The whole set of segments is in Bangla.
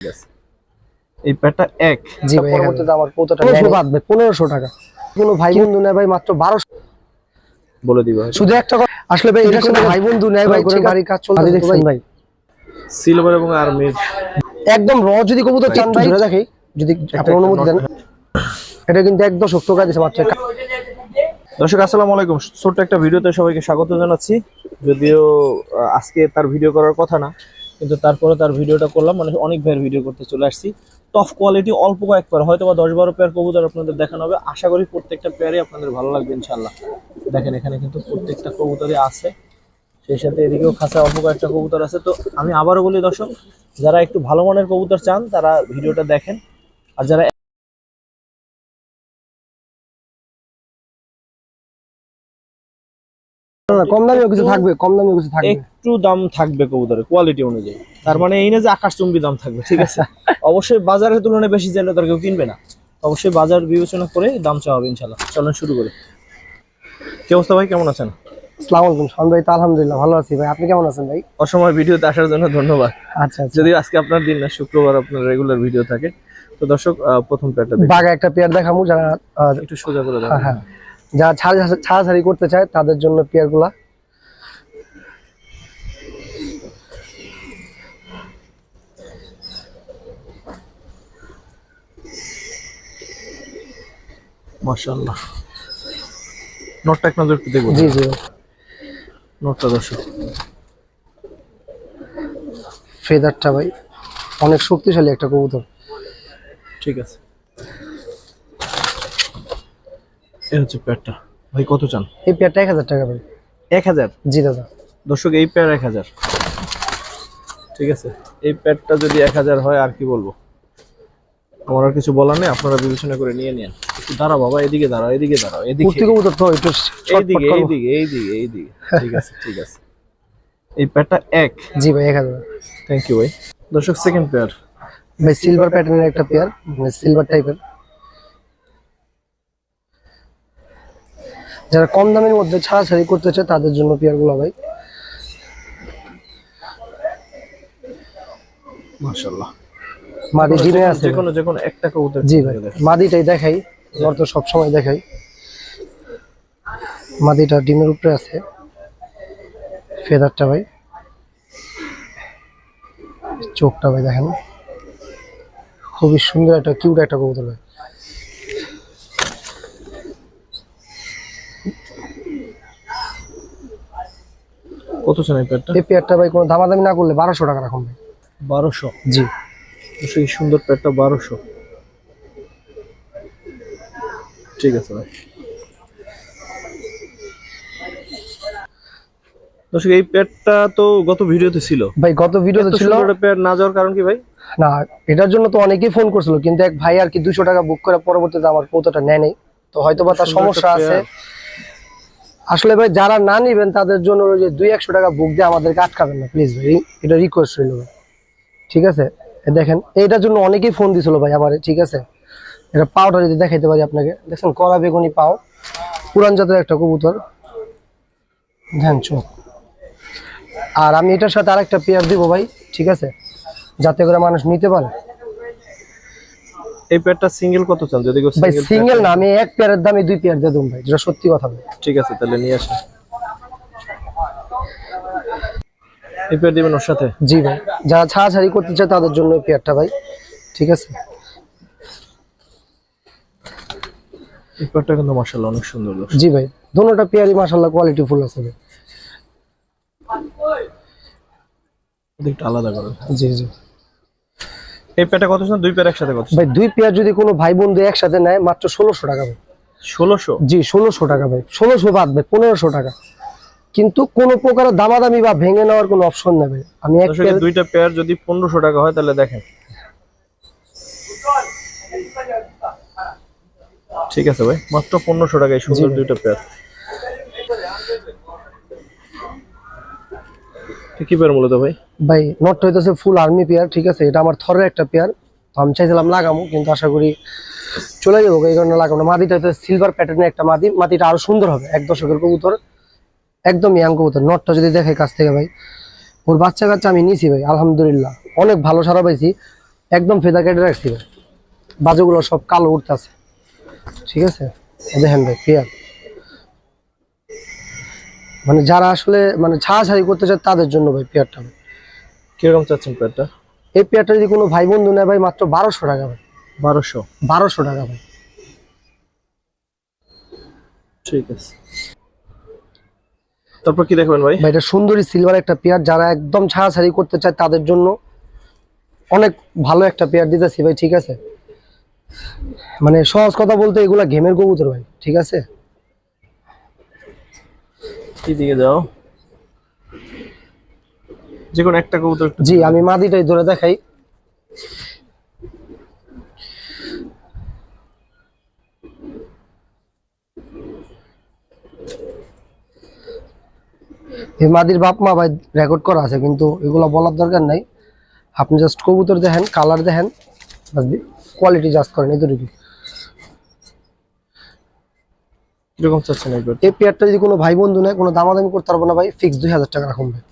এই এক। জি ভাই পরবর্তীতে আমার কৌতাটা পনেরোশো বাদ টাকা। কোনো ভাই বন্ধু নেয় ভাই মাত্র বারোশো। বলে দিব শুধু একটা আসলে ভাই এটা কোনো ভাই বন্ধু নেয় ভাই করে কাজ দেখছেন ভাই। সিলভার এবং আর্মির একদম র যদি কবুতর চান ভাই ধরে দেখি। যদি আপনি অনুমতি দেন। এটা কিন্তু এক দশক টাকা দিছে মাত্র দর্শক আসসালামু আলাইকুম। ছোট্ট একটা ভিডিওতে সবাইকে স্বাগত জানাচ্ছি। যদিও আজকে তার ভিডিও করার কথা না। কিন্তু তারপরে তার ভিডিওটা করলাম মানে অনেক ভাইয়ের ভিডিও করতে চলে আসছি। টফ কোয়ালিটি অল্প কয়েক পেয়ার হয়তো বা দশ বারো পেয়ার কবুতর আপনাদের দেখানো হবে। আশা করি প্রত্যেকটা পেয়ারই আপনাদের ভালো লাগবে ইনশাল্লাহ দেখেন, এখানে কিন্তু প্রত্যেকটা কবুতরই আছে। সেই সাথে এদিকেও খাসা অল্প কয়েকটা কবুতর আছে। তো আমি আবারও বলি দর্শক, যারা একটু ভালো মানের কবুতর চান, তারা ভিডিওটা দেখেন। আর যারা কম দামিও কিছু থাকবে কম দামিও কিছু থাকবে। একটু দাম থাকবে কবুতরের কোয়ালিটি অনুযায়ী। তার মানে এই না যে আকাশচুম্বী দাম থাকবে ঠিক আছে? অবশ্যই বাজারের তুলনায় বেশি চাইলে তার কেউ কিনবে না। অবশ্যই বাজার বিবেচনা করে দাম চাওয়া হবে ইনশাল্লাহ চলেন শুরু করি। কি অবস্থা ভাই কেমন আছেন? আসসালামু আলাইকুম শান ভাই তো আলহামদুলিল্লাহ ভালো আছি ভাই। আপনি কেমন আছেন ভাই? অসময় ভিডিওতে আসার জন্য ধন্যবাদ। আচ্ছা আচ্ছা। যদি আজকে আপনার দিন না শুক্রবার আপনার রেগুলার ভিডিও থাকে। তো দর্শক প্রথম বাঘা একটা পেয়ার দেখামু যারা একটু সোজা করে হ্যাঁ হ্যাঁ। যারা ছাড় ছাড়াছাড়ি করতে চায় তাদের জন্য পেয়ারগুলা মাশাআল্লাহ। নোটটা এক নজর একটু দেখব। জি জি। নোটটা দর্শক। ফেদারটা ভাই অনেক শক্তিশালী একটা কবুতর। ঠিক আছে। এই হচ্ছে প্যাটটা ভাই কত চান? এই এক হাজার টাকা ভাই। এক হাজার? জি দাদা। দর্শক এই প্যাড এক হাজার। ঠিক আছে এই প্যাডটা যদি এক হাজার হয় আর কি বলব? আমার আর কিছু বলার নেই আপনারা বিবেচনা করে নিয়ে নেন। একটু দাঁড়াও বাবা এদিকে দাঁড়াও এদিকে দাঁড়াও এদিকে। এইদিকে এইদিকে এইদিকে এইদিকে। ঠিক আছে ঠিক আছে। এই প্যাডটা এক। জি ভাই এক হাজার। থ্যাংক ইউ ভাই। দর্শক সেকেন্ড পেয়ার ভাই সিলভার প্যাটার্নের একটা পেয়ার সিলভার টাইপের যারা কম দামের মধ্যে ছাড়াছাড়ি করতে চায় তাদের জন্য পেয়ারগুলো ভাই। মাশাআল্লাহ। মাদি জিনে আছে যে কোনো যে কোনো একটা কবুতর জি ভাই মাদিটাই দেখাই তো সবসময় দেখাই। মাদিটা ডিমের উপরে আছে। ফেদারটা ভাই। চোখটা ভাই দেখেন। খুবই সুন্দর একটা কিউট একটা কবুতর ভাই। কত চান এই এই পেয়ারটা ভাই কোনো দামাদামি না করলে বারোশো টাকা রাখুন ভাই। বারোশো? জি। সুন্দর বারোশো। ঠিক আছে ভাই। দর্শক এই প্যাডটা তো গত ভিডিওতে ছিল। ভাই গত ভিডিওতে ছিল। প্যাড না যাওয়ার কারণ কি ভাই? না এটার জন্য তো অনেকেই ফোন করছিল কিন্তু এক ভাই আর কি দুশো টাকা বুক করে পরবর্তীতে আমার কৌতোটা নেয় নেই। তো হয়তো বা তার সমস্যা আছে। আসলে ভাই, যারা না নিবেন, তাদের জন্য যে দুই একশো টাকা বুক দিয়ে আমাদেরকে আটকাবেন না প্লিজ ভাই। এটা রিকোয়েস্ট রইল ভাই। ঠিক আছে? দেখেন, এইটার জন্য অনেকেই ফোন দিছিল ভাই আমার, ঠিক আছে? এটা পাওটা যদি দেখাইতে পারি আপনাকে। দেখছেন, কড়া বেগুনি পাও, পুরান জাতের একটা কবুতর। ধ্যান চোখ। আর আমি এটার সাথে আরেকটা পেয়ার দিব ভাই, ঠিক আছে? যাতে করে মানুষ নিতে পারে। এই প্যাডটা সিঙ্গেল কত চান? যদি ভাই সিঙ্গেল না আমি এক পেয়ারের দামে দুই পেয়ার দিয়ে দেবো ভাই যেটা সত্যি কথা ভাই ঠিক আছে তাহলে নিয়ে আসেন। এই প্যাড দিবেন ওর সাথে? জি ভাই যারা ছাড়াছাড়ি করতে চায় তাদের জন্য এই পেয়ারটা ভাই ঠিক আছে? এই প্যাডটা কিন্তু মার্শাল্লাহ অনেক সুন্দর জি ভাই দোনোটা পেয়ারই মাসাল্লাহ কোয়ালিটি ফুল আছে ভাই। আলাদা করেন। জি জি। এই প্যাডটা কত দুই প্যাড একসাথে কত ভাই দুই পেয়ার যদি কোনো ভাই বন্ধু একসাথে নেয় মাত্র ষোলোশো টাকা ভাই। ষোলোশো? জি ষোলোশো টাকা ভাই। ষোলোশো বাদ ভাই পনেরোশো টাকা। কিন্তু কোনো প্রকার দামাদামি বা ভেঙে নেওয়ার কোনো অপশন নেবে আমি এক দর্শক, এই পেয়ার দুইটা পেয়ার যদি পনেরোশো টাকা হয় তাহলে দেখেন। ঠিক আছে ভাই মাত্র পনেরোশো টাকা এই সুন্দর দুইটা পেয়ার। কি পেয়ার মূলত ভাই? ভাই নটটা হইতেছে ফুল আর্মি পেয়ার ঠিক আছে? এটা আমার থরের একটা পেয়ার তো আমি চাইছিলাম লাগামো, কিন্তু আশা করি চলে যাব। এই কারণে লাগাবো না। মাদিটা হচ্ছে সিলভার প্যাটার্নের একটা মাদি মাটিটা আরও সুন্দর হবে, এক দশকের কবুতর। একদম ইয়াং কবুতর। নটটা যদি দেখে কাছ থেকে ভাই। ওর বাচ্চা কাচ্চা আমি নিছি ভাই, আলহামদুলিল্লাহ। অনেক ভালো সারা পাইছি। একদম ফেদা কেটে রাখছি ভাই। বাজুগুলো সব কালো উঠতেছে। ঠিক আছে? দেখেন ভাই পেয়ার মানে যারা আসলে মানে ছাড়াছাড়ি করতে চায় তাদের জন্য ভাই পেয়ারটা ভাই। কীরকম চাচ্ছেন পেয়ারটা? এই পেয়ারটা যদি কোনো ভাই বন্ধু নেয় ভাই মাত্র বারোশো টাকা ভাই। বারোশো? বারোশো টাকা ভাই। ঠিক আছে। তারপর কি দেখবেন ভাই? ভাই এটা সুন্দরী সিলভার একটা পেয়ার যারা একদম ছাড়াছাড়ি করতে চায় তাদের জন্য অনেক ভালো একটা পেয়ার দিতেছি ভাই ঠিক আছে? মানে সহজ কথা বলতে এগুলা গেমের কবুতর ভাই ঠিক আছে? যাও। যে একটা কবুতর জি, আমি মাদিটাই ধরে দেখাই। এই মাদির বাপ মা ভাই রেকর্ড করা আছে, কিন্তু এগুলো বলার দরকার নাই। আপনি জাস্ট কবুতর দেখেন কালার দেখেন কোয়ালিটি জাস্ট করেন এতটুকু কীরকম চাচ্ছেন পেয়ারটা? এই পেয়ারটা যদি কোনো ভাই বন্ধু নেয় কোনো দামাদামি করতে পারব না ভাই ফিক্স দুই হাজার টাকা রাখুন ভাই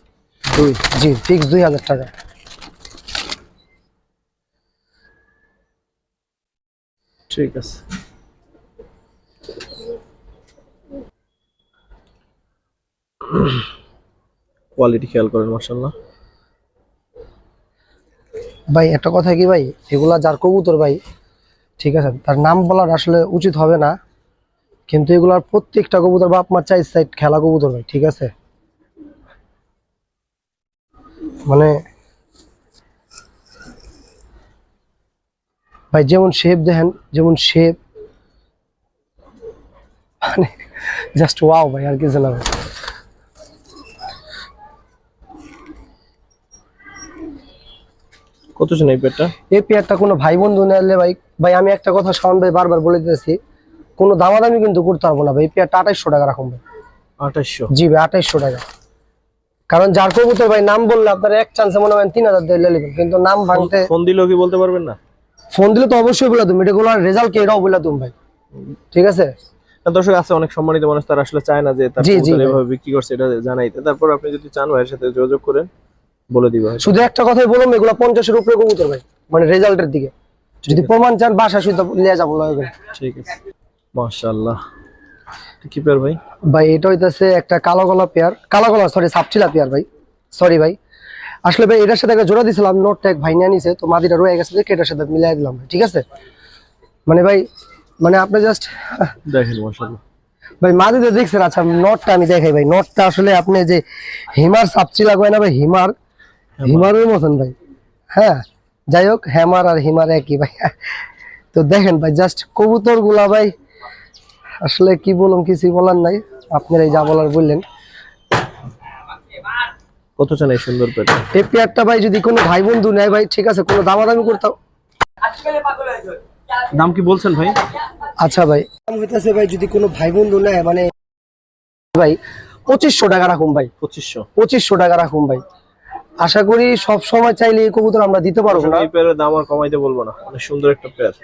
দুই? জি ফিক্স দুই হাজার টাকা। ঠিক আছে। কোয়ালিটি খেয়াল করেন মার্শাল্লাহ ভাই একটা কথা কি ভাই? এগুলা যার কবুতর ভাই ঠিক আছে তার নাম বলার আসলে উচিত হবে না। কিন্তু এগুলার প্রত্যেকটা কবুতর বাপ মার চাই সাইড খেলা কবুতর ভাই ঠিক আছে? মানে ভাই যেমন শেপ দেখেন যেমন শেপ মানে জাস্ট ওয়াও ভাই আর কিছু না ভাই। কত জন এই পেয়ারটা? এই পেয়ারটা কোনো ভাই বন্ধু নিলে ভাই ভাই আমি একটা কথা শাওন ভাই বারবার বলে দিতেছি কোনো দামাদামি কিন্তু করতে পারব না ভাই। এই পেয়ারটা আঠাইশশো টাকা রাখুন ভাই। আঠাশশো জি ভাই আঠাইশশো টাকা। কারণ যার কবুতর ভাই নাম বললে আপনার এক চান্সে মনে হয় তিন হাজার দিয়ে নেবেন কিন্তু নাম ভাঙতে ফোন দিলেও কি বলতে পারবেন না? ফোন দিলে তো অবশ্যই বলে তুমি এটাগুলো রেজাল্ট কে এটাও বলে তুমি ভাই। ঠিক আছে? দর্শক আছে অনেক সম্মানিত মানুষ তারা আসলে চায় না যে তার কবুতর এভাবে বিক্রি করছে এটা জানাইতে। তারপর আপনি যদি চান ভাইয়ের সাথে যোগাযোগ করেন বলে দিবা শুধু একটা কথাই বলুন এগুলো পঞ্চাশের উপরে কবুতর ভাই মানে রেজাল্টের দিকে। যদি প্রমাণ চান বাসা শুধু নিয়ে যাব লয় ঠিক আছে। মাশাআল্লাহ। কি পেয়ার ভাই? ভাই এটা হইতাছে একটা কালো গলা পেয়ার কালো গলা সরি সাপচিলা পেয়ার ভাই। সরি ভাই। আসলে ভাই এটার সাথে একটা জোড়া দিছিলাম নোট ট্যাগ ভাই নিয়ে নিছে তো মাদিটা রয়ে গেছে দেখে এটার সাথে মিলাই দিলাম ঠিক আছে? মানে ভাই মানে আপনি জাস্ট দেখেন মাশাআল্লাহ। ভাই মাদিতে দেখছেন আচ্ছা নোটটা আমি দেখাই ভাই। নোটটা আসলে আপনি যে হিমার সাপচিলা কয় না ভাই হিমার? হিমারের মতন ভাই। হ্যাঁ যাই হোক হ্যামার আর হিমার একই ভাই। তো দেখেন ভাই জাস্ট কবুতরগুলা ভাই আসলে কি বলুন কিছুই বলার নাই। আপনারাই যা বলার বললেন। কত চান এই সুন্দর পেয়ারটা এই পেয়ারটা ভাই যদি কোনো ভাই বন্ধু নেয় ভাই ঠিক আছে কোনো দামাদামি করতাম। দাম কি বলছেন ভাই? আচ্ছা ভাই। দাম হইতাছে ভাই যদি কোনো ভাই বন্ধু নেয় মানে ভাই পঁচিশশো টাকা রাখুন ভাই। পঁচিশশো। পঁচিশশো টাকা রাখুন ভাই। আশা করি সব সময় চাইলে এই কবুতর আমরা দিতে পারব না। এই পেয়ারের দাম আর কমাইতে বলব না। অনেক সুন্দর একটা পেয়ার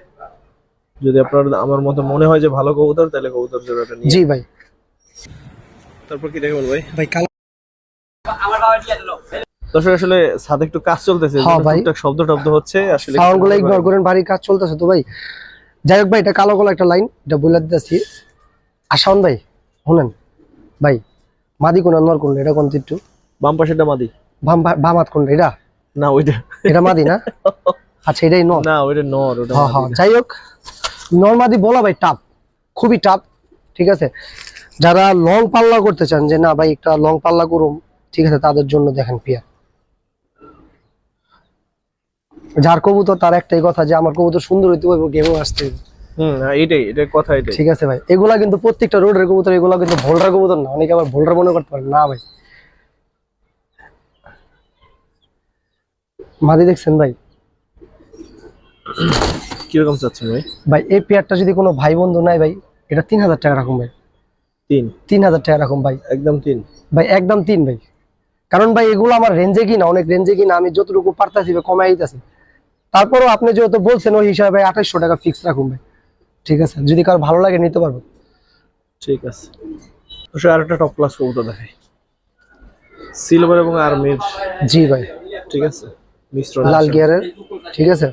যদি আপনার আমার মতো মনে হয় যে ভালো কবুতর তাহলে কবুতর জোড়াটা নিয়ে জি ভাই। তারপর কি দেখবেন ভাই? ভাই কাল দর্শক আসলে সাথে একটু কাজ চলতেছে হ্যাঁ টুকটাক শব্দ টব্দ হচ্ছে আসলে সাউন্ডগুলো ইগনোর করেন বাড়ির কাজ চলতেছে তো ভাই। যাই হোক ভাই এটা কালো কালো একটা লাইন এটা বলে দিতেছি। আসাউন ভাই শুনেন। ভাই মাদি কোন নর কোন এটা কোন একটু? বাম পাশেটা মাদি। বাম বাম হাত কোন এটা? না ওইটা। এটা মাদি না? আচ্ছা এটাই নর। না ওইটা নর ওটা হ্যাঁ হ্যাঁ যাই হোক নর্মাদি বলা ভাই টাপ খুবই টাপ ঠিক আছে? যারা লং পাল্লা করতে চান যে না ভাই একটা লং পাল্লা করুম ঠিক আছে তাদের জন্য দেখেন পিয়া। যার কবুতর তার একটাই কথা যে আমার কবুতর সুন্দর হইতে হবে গেমও আসতে হুম কথা এটাই। ঠিক আছে ভাই এগুলা কিন্তু প্রত্যেকটা রোডের কবুতর এগুলা কিন্তু ভোল্ডার কবুতর না অনেকে আবার ভোল্ডার মনে করতে পারে না ভাই। মাদি দেখছেন ভাই? কীরকম চাচ্ছেন ভাই? ভাই এই পেয়ারটা যদি কোনো ভাই বন্ধু নাই ভাই এটা তিন হাজার টাকা রাখুন ভাই। তিন? তিন হাজার টাকা রাখুন ভাই। একদম তিন? ভাই একদম তিন ভাই। কারণ ভাই এগুলো আমার রেঞ্জে কিনা অনেক রেঞ্জে কিনা আমি যতটুকু পারতাছি কমাই দিতেছি। তারপরও আপনি যেহেতু বলছেন ওই হিসাবে ভাই আঠাইশশো টাকা ফিক্স রাখুন ভাই। ঠিক আছে? যদি কারও ভালো লাগে নিতে পারব। ঠিক আছে। আর একটা টপ ক্লাস কবুতর দেখাই। সিলভার এবং আর্মির জি ভাই। ঠিক আছে? মিশ্র লাল গিয়ারের ঠিক আছে?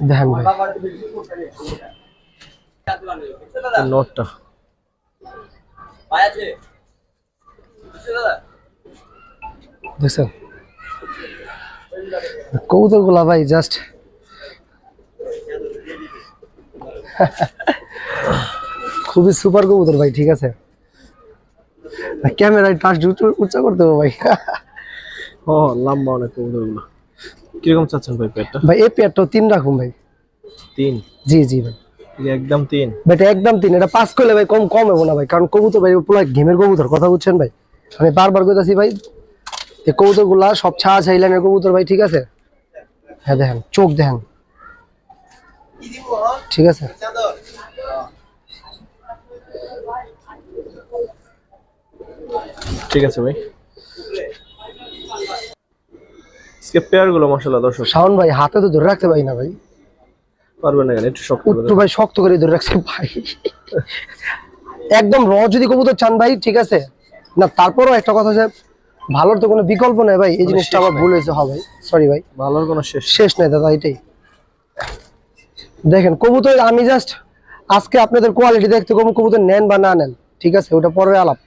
দেখেন ভাই নটটা দেখছেন কবুতরগুলা ভাই জাস্ট খুবই সুপার কবুতর ভাই ঠিক আছে ক্যামেরায় টাচ উচ্চ করতে হবে ভাই ও লম্বা অনেক কবুতরগুলো কীরকম চাচ্ছেন ভাই পেটটা ভাই এই পেয়ারটাও তিন রাখুন ভাই। তিন? জি জি ভাই। একদম তিন? ভাই একদম তিন। এটা পাস করলে ভাই কম কম হবে না ভাই কারণ কবুতর ভাই পুরো গেমের কবুতর কথা বুঝছেন ভাই? আমি বারবার কইতাছি ভাই এই কবুতরগুলা সব ছাড়া ছাই লাইনের কবুতর ভাই ঠিক আছে? হ্যাঁ দেখেন চোখ দেখেন। ঠিক আছে? ঠিক আছে ভাই। আজকে পেয়ারগুলো মাসাল্লাহ দর্শক। শাওন ভাই হাতে তো ধরে রাখতে পারি না ভাই। পারবে না কেন? একটু শক্ত করে একটু ভাই শক্ত করে ধরে রাখছে ভাই। একদম র যদি কবুতর চান ভাই ঠিক আছে? না তারপরও একটা কথা যে ভালোর তো কোনো বিকল্প নেই ভাই এই জিনিসটা আমার ভুল হয়েছে হবে। সরি ভাই। ভালোর কোনো শেষ শেষ নাই দাদা এটাই। দেখেন কবুতর আমি জাস্ট আজকে আপনাদের কোয়ালিটি দেখতে কবুতর নেন বা না নেন ঠিক আছে? ওটা পরে আলাপ।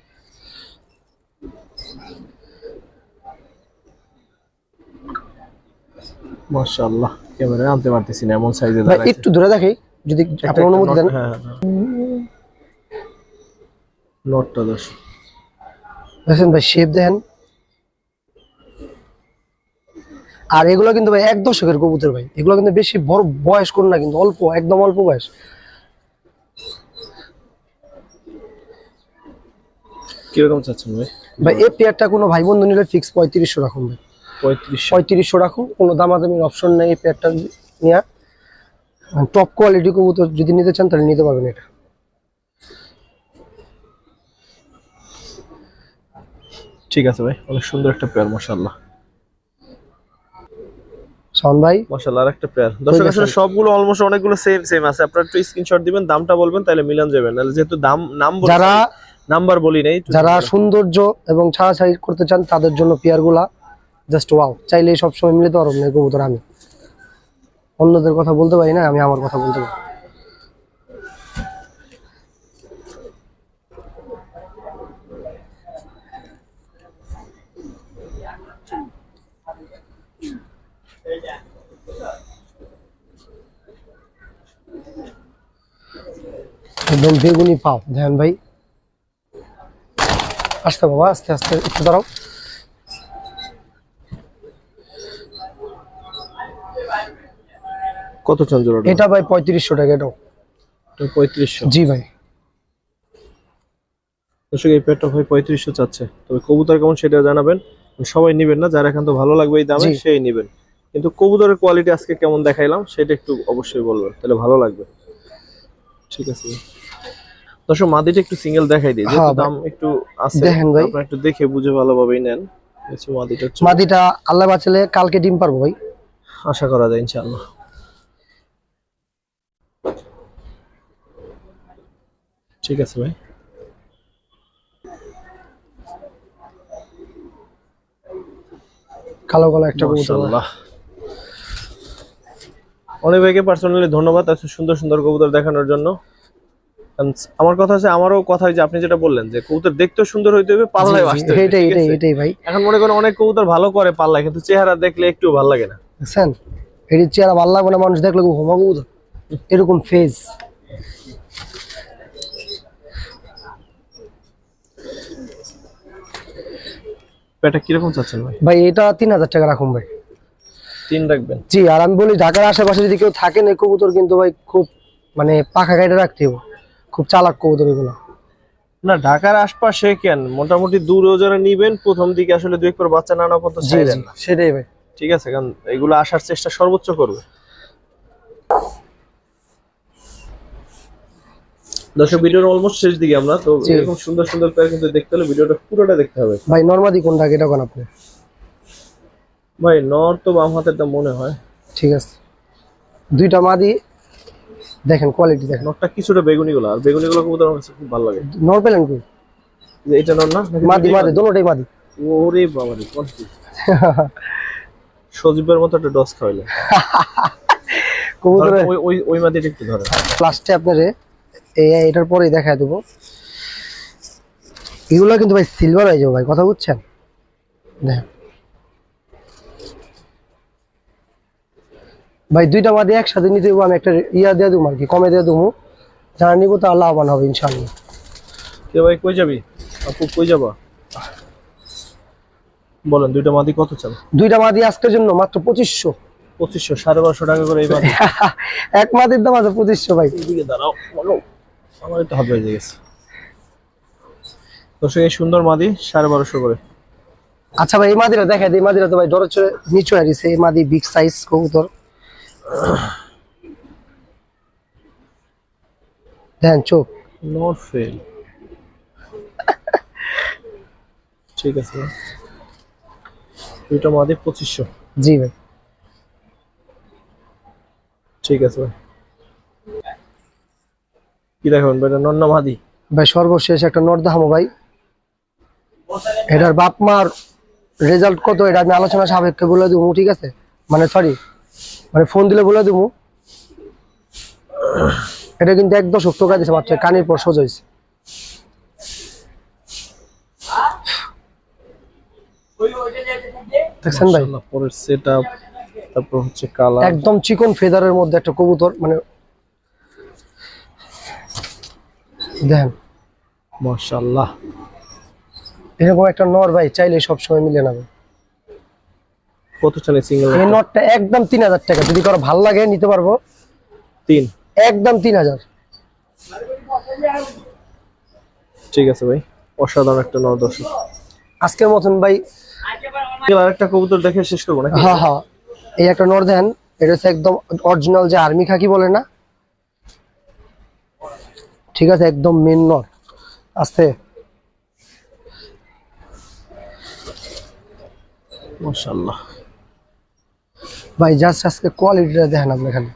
মাশাআল্লাহ ক্যামেরায় আনতে পারতেছি না এমন সাইজে ভাই একটু ধরে দেখি যদি আপনি অনুমতি দেন। হ্যাঁ নোটটা দশ দেখেন ভাই শেপ দেখেন। আর এগুলো কিন্তু ভাই এক দশকের কবুতর ভাই। এগুলো কিন্তু বেশি বড় বয়স কোন না কিন্তু অল্প একদম অল্প বয়স। কীরকম চাচ্ছেন ভাই? ভাই এই পেয়ারটা কোনো ভাই বন্ধু নিলে ফিক্স পঁয়ত্রিশশো রাখুন ভাই। পঁয়ত্রিশশো। রাখুন কোনো দামাদামির অপশন নেই এই পেয়ারটা নেওয়া টপ কোয়ালিটি কবুতর যদি নিতে চান তাহলে নিতে পারবেন এটা। ঠিক আছে ভাই অনেক সুন্দর একটা পেয়ার মাশাআল্লাহ। শাওন ভাই? মাশাআল্লাহ পেয়ার দর্শক আসলে সবগুলো অলমোস্ট অনেকগুলো সেম সেম আছে। আপনারা একটু স্ক্রিনশট দিবেন দামটা বলবেন তাহলে মিলান যাবে। নাহলে যেহেতু দাম নাম যারা নাম্বার বলি নাই যারা সৌন্দর্য এবং ছাড়াছাড়ি করতে চান তাদের জন্য পেয়ারগুলা জাস্ট ওয়াও চাইলেই সবসময় মিলে তো না এই কবুতর আমি। অন্যদের কথা বলতে পারি না, আমি আমার কথা বলতে পারি। একদম বেগুনি পাও। ধ্যান ভাই। আস্তে বাবা, আস্তে আস্তে, একটু দাঁড়াও। কত চান জোড়াটা এটা ভাই পঁয়ত্রিশশো টাকা এটাও। পঁয়ত্রিশশো। জি ভাই। দর্শক এই পেয়ারটা ভাই পঁয়ত্রিশশো চাচ্ছে। তবে কবুতর কেমন সেটা জানাবেন। সবাই নিবেন না যারা এখন তো ভালো লাগবে এই দামে সেই নিবেন। কিন্তু কবুতরের কোয়ালিটি আজকে কেমন দেখাইলাম সেটা একটু অবশ্যই বলবেন তাহলে ভালো লাগবে। ঠিক আছে। দর্শক মাদিটা একটু সিঙ্গেল দেখাই দিই হ্যাঁ যেহেতু দাম একটু আছে দেখেন ভাই। আপনারা একটু দেখে বুঝে ভালোভাবেই নেন। মাদিটা মাদিটা আল্লাহ বাঁচালে কালকে ডিম পারব ভাই। আশা করা যায় ইনশাআল্লাহ। ঠিক আছে ভাই। কালো কালো একটা কবুতর। মাশাআল্লাহ। অনেক ভাইকে পার্সোনালি ধন্যবাদ এত সুন্দর সুন্দর কবুতর দেখানোর জন্য। আমার কথা আছে আমারও কথা হয় যে আপনি যেটা বললেন যে কবুতর দেখতেও সুন্দর হইতে হবে পাল্লায় আসতে হবে এটাই এটাই এটাই ভাই। এখন মনে করেন অনেক কবুতর ভালো করে পাল্লায় কিন্তু চেহারা দেখলে একটু ভালো লাগে না। বুঝছেন এটির চেহারা ভালো লাগবে না মানুষ দেখলে হোমা কবুতর। এরকম ফেজ পেটা কীরকম চাচ্ছেন ভাই? ভাই এটা তিন হাজার টাকা রাখুন ভাই। তিন রাখবেন? জি আর আমি বলি ঢাকার আশেপাশে যদি কেউ থাকেন এই কবুতর কিন্তু ভাই খুব মানে পাখা গাইডে রাখতে হবে। খুব চালাক কবুতর এগুলো। না ঢাকার আশপাশে কেন? মোটামুটি দূরেও যারা নিবেন প্রথম দিকে আসলে দুই একবার বাচ্চা নানা পর্যন্ত জি চাইলেন না। সেটাই ভাই। ঠিক আছে কারণ এগুলো আসার চেষ্টা সর্বোচ্চ করবে। দর্শক ভিডিওর অলমোস্ট শেষ দিকে আমরা তো এরকম সুন্দর সুন্দর পেয়ার কিন্তু দেখতে হলে ভিডিওটা পুরোটা দেখতে হবে। ভাই নর্মাদি কোনটা এটা কোন আপনি? ভাই নর তো বাম হাতেরটা মনে হয়। ঠিক আছে। দুইটা মাদি দেখেন কোয়ালিটি দেখেন। নরটা কিছুটা বেগুনি গুলো আর বেগুনি গুলো কবুতর আমার খুব ভালো লাগে। নর পেলেন কি? যে এটা নর না? মাদি মাদি দোনোটাই মাদি। ওরে বাবা রে। সজীবের মতো একটা ডস খাওয়াইলে কবুতরের ওই ওই ওই মাদিটা একটু ধরে লাস্টে আপনারে এটার পরেই দেখায় দেবো। এগুলো কিন্তু ভাই সিলভার হয়ে যাবে ভাই কথা বুঝছেন? দেখেন ভাই দুইটা মাদি একসাথে নিতে দেবো আমি একটা ইয়া দিয়ে দেবো আর কি কমে দিয়ে দেবো। যারা নিবো তারা লাভবান হবে ইনশাল্লাহ কে ভাই কই যাবি? আপু কই যাবা? বলেন দুইটা মাদি কত চান? দুইটা মাদি আজকের জন্য মাত্র পঁচিশশো। পঁচিশশো সাড়ে বারোশো টাকা করে এই এক মাদির দাম আছে পঁচিশশো ভাই। এদিকে দাঁড়াও বলো। আমার তো হাত বেজে গেছে। দর্শক এই সুন্দর মাদি সাড়ে বারোশো করে। আচ্ছা ভাই এই মাদিরা দেখা এই মাদিরা তো ভাই ডরের চড়ে নিচু হয়ে গেছে। এই মাদি বিগ সাইজ কবুতর। দেখেন চোখ। নট ফেল ঠিক আছে। দুইটা মাদি পঁচিশশো। জি ভাই। ঠিক আছে ভাই। কি দেখাবেন ভাই এটা নন্না মাদি ভাই সর্বশেষ একটা নোট দেখাবো ভাই। এটার বাপ মার রেজাল্ট কত এটা আমি আলোচনা সাপেক্ষে বলে দেবো ঠিক আছে? মানে সরি মানে ফোন দিলে বলে দেবো। এটা কিন্তু এক দশক টাকা দিছে মাত্র কানের পর সোজা হয়েছে দেখছেন ভাই? পরের সেট আপ তারপর হচ্ছে কালার একদম চিকন ফেদারের মধ্যে একটা কবুতর মানে দেখেন মাশাআল্লাহ। এরকম একটা নর ভাই চাইলে সবসময় মিলে নেবে। কত চালে সিঙ্গেল এই নটটা একদম তিন হাজার টাকা। যদি কারও ভালো লাগে নিতে পারব। তিন? একদম তিন হাজার। ঠিক আছে ভাই অসাধারণ একটা নর দর্শক। আজকের মতন ভাই আর একটা কবুতর দেখে শেষ করব নাকি? হ্যাঁ হ্যাঁ। এই একটা নর দেন এটা হচ্ছে একদম অরিজিনাল যে আর্মি খাকি বলে না? ঠিক আছে একদম মেন নর। আস্তে। ভাই জাস্ট আজকে কোয়ালিটিটা দেখেন আপনি এখানে।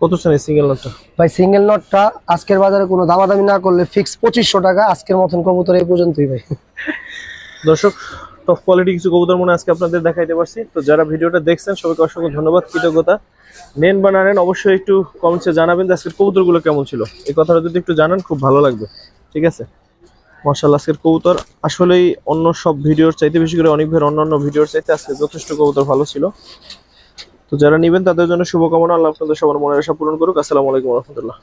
কত চালে সিঙ্গেল নরটা ভাই সিঙ্গেল নটটা আজকের বাজারে কোনো দামাদামি না করলে ফিক্স পঁচিশশো টাকা আজকের মতন কবুতর এই পর্যন্তই ভাই। দর্শক টপ কোয়ালিটি কিছু কবুতর মনে আজকে আপনাদের দেখাইতে পারছি। তো যারা ভিডিওটা দেখছেন, সবাইকে অসংখ্য ধন্যবাদ, কৃতজ্ঞতা। নেন বা না নেন, অবশ্যই একটু কমেন্টসে জানাবেন যে আজকের কবুতরগুলো কেমন ছিল। এই কথাটা যদি একটু জানান, খুব ভালো লাগবে। ঠিক আছে? মার্শাল আজকের কবুতর আসলেই অন্য সব ভিডিওর চাইতে বেশি করে অনেক ভাইয়ের অন্যান্য ভিডিওর চাইতে আজকে যথেষ্ট কবুতর ভালো ছিল। তো যারা নেবেন, তাদের জন্য শুভকামনা। আল্লাহ আপনাদের সবার মনের আশা পূরণ করুক। আসসালামু আলাইকুম রহমতুল্লাহ।